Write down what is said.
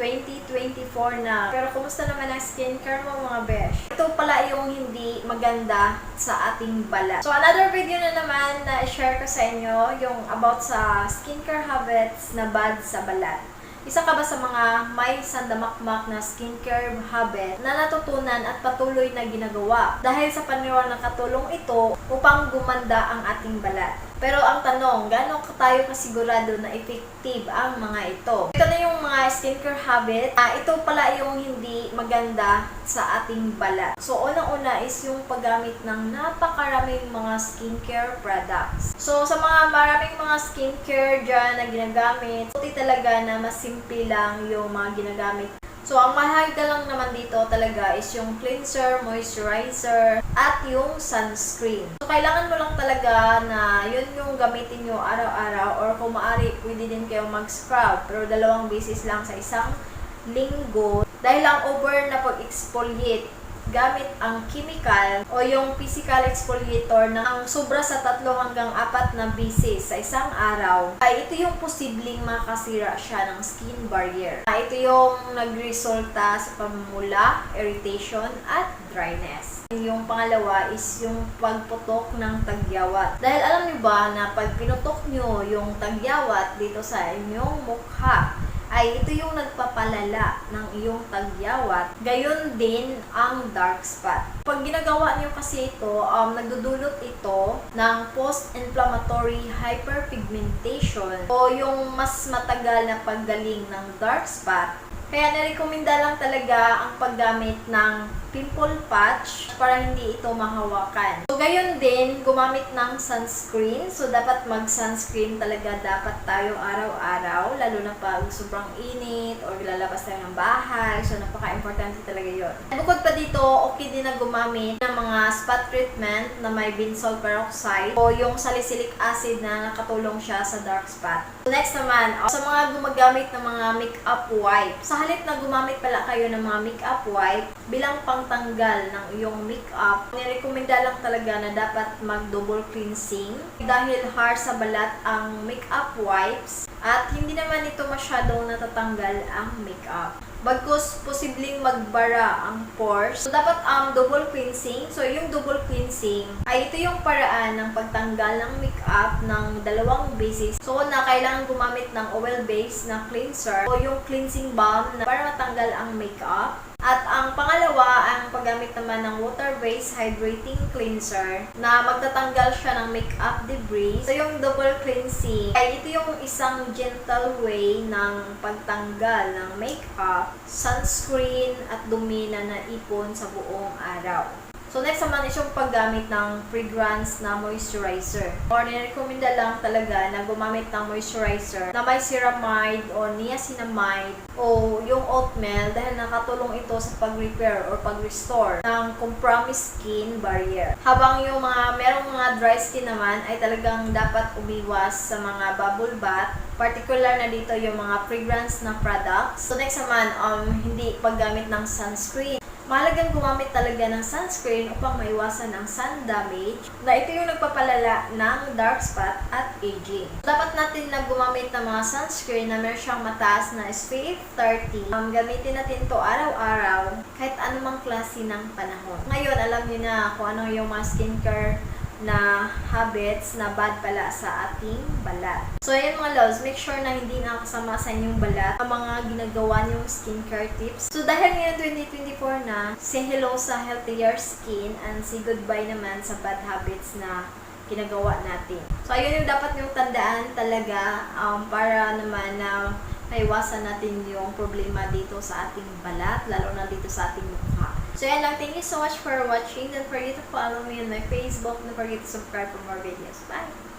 2024 na. Pero kumusta naman ang skincare mo mga besh? Ito pala yung hindi maganda sa ating balat. So another video na naman na i-share ko sa inyo yung about sa skincare habits na bad sa balat. Isa ka ba sa mga may sandamakmak na skincare habit na natutunan at patuloy na ginagawa dahil sa paniwala na katulong ito upang gumanda ang ating balat? Pero ang tanong, gaano tayo kasigurado na effective ang mga ito? Ito na yung mga skincare habit. Ah, ito pala yung hindi maganda sa ating balat. So, unang-una is yung paggamit ng napakaraming mga skincare products. So, sa mga maraming mga skincare dyan na ginagamit, talaga na mas simple lang yung mga ginagamit So, ang mahalaga lang naman dito talaga is yung cleanser, moisturizer, at yung sunscreen. So, kailangan mo lang talaga na yun yung gamitin nyo araw-araw or kung maaari, pwede din kayo mag-scrub. Pero dalawang beses lang sa isang linggo. Dahil ang over na pag-exfoliate gamit ang chemical o yung physical exfoliator na ang sobra sa tatlo hanggang apat na beses sa isang araw, ay ito yung posibleng makasira siya ng skin barrier. Ah, Ito yung nagresulta sa pamumula, irritation, at dryness. Yung pangalawa is yung pagputok ng tagyawat. Dahil alam niyo ba na pag pinutok niyo yung tagyawat dito sa inyong mukha, ay ito yung nagpapalala ng iyong tagyawat. Gayon din ang dark spot. Pag ginagawa niyo kasi ito, um, nagdudulot ito ng post-inflammatory hyperpigmentation o yung mas matagal na paggaling ng dark spot. Kaya narekomenda lang talaga ang paggamit ng pimple patch para hindi ito mahawakan. Gayon din, gumamit ng sunscreen. So, dapat mag-sunscreen talaga dapat tayo araw-araw, lalo na pag sobrang init or lalabas tayo ng bahay. So, napaka-importante talaga yon. Bukod pa dito, okay din na gumamit ng mga spot treatment na may benzoyl peroxide o yung salicylic acid na nakatulong siya sa dark spot. So, next naman, sa mga gumagamit ng mga makeup wipe. Sa halip na gumamit pala kayo ng mga makeup wipe, bilang pangtanggal ng iyong makeup, nirekomenda lang talaga na dapat mag-double cleansing dahil harsh sa balat ang makeup wipes at hindi naman ito masyadong natatanggal ang makeup. Bagkus posibleng magbara ang pores. So, dapat um, double cleansing. So, yung double cleansing ay ito yung paraan ng pagtanggal ng makeup ng dalawang bases. So, na kailangan gumamit ng oil-based na cleanser o yung cleansing balm na para matanggal ang makeup. At ang pangalawa, ang paggamit naman ng water-based hydrating cleanser na magtatanggal siya ng makeup debris. So, yung double cleansing ay ito yung isang gentle way ng pagtanggal ng makeup, sunscreen, at dumi na naipon sa buong araw. So, next naman is yung paggamit ng fragrance na moisturizer. Or, nirekomenda lang talaga na gumamit ng moisturizer na may ceramide o niacinamide o yung oatmeal dahil nakatulong ito sa pag-repair or pag-restore ng compromised skin barrier. Habang yung mga merong mga dry skin naman ay talagang dapat umiwas sa mga bubble bath particular na dito yung mga fragrance na products. So next naman, um, hindi paggamit ng sunscreen. Mahalagang gumamit talaga ng sunscreen upang maiwasan ang sun damage na ito yung nagpapalala ng dark spot at aging. Dapat natin na gumamit ng mga sunscreen na meron siyang mataas na SPF 30. Um, gamitin natin to araw-araw kahit anumang klase ng panahon. Ngayon, alam niyo na kung ano yung mga skincare na habits na bad pala sa ating balat. So, ayan mga loves, make sure na hindi nakasama sa inyong balat ang mga ginagawa niyong skincare tips. So, dahil ngayon 2024 na, say hello sa healthier skin and say goodbye naman sa bad habits na ginagawa natin. So, ayun yung dapat yung tandaan talaga um, para naman na maiwasan natin yung problema dito sa ating balat, lalo na dito sa ating mukha. So, yan lang. Thank you so much for watching. Don't forget to follow me on my Facebook. Don't forget to subscribe for more videos. Bye!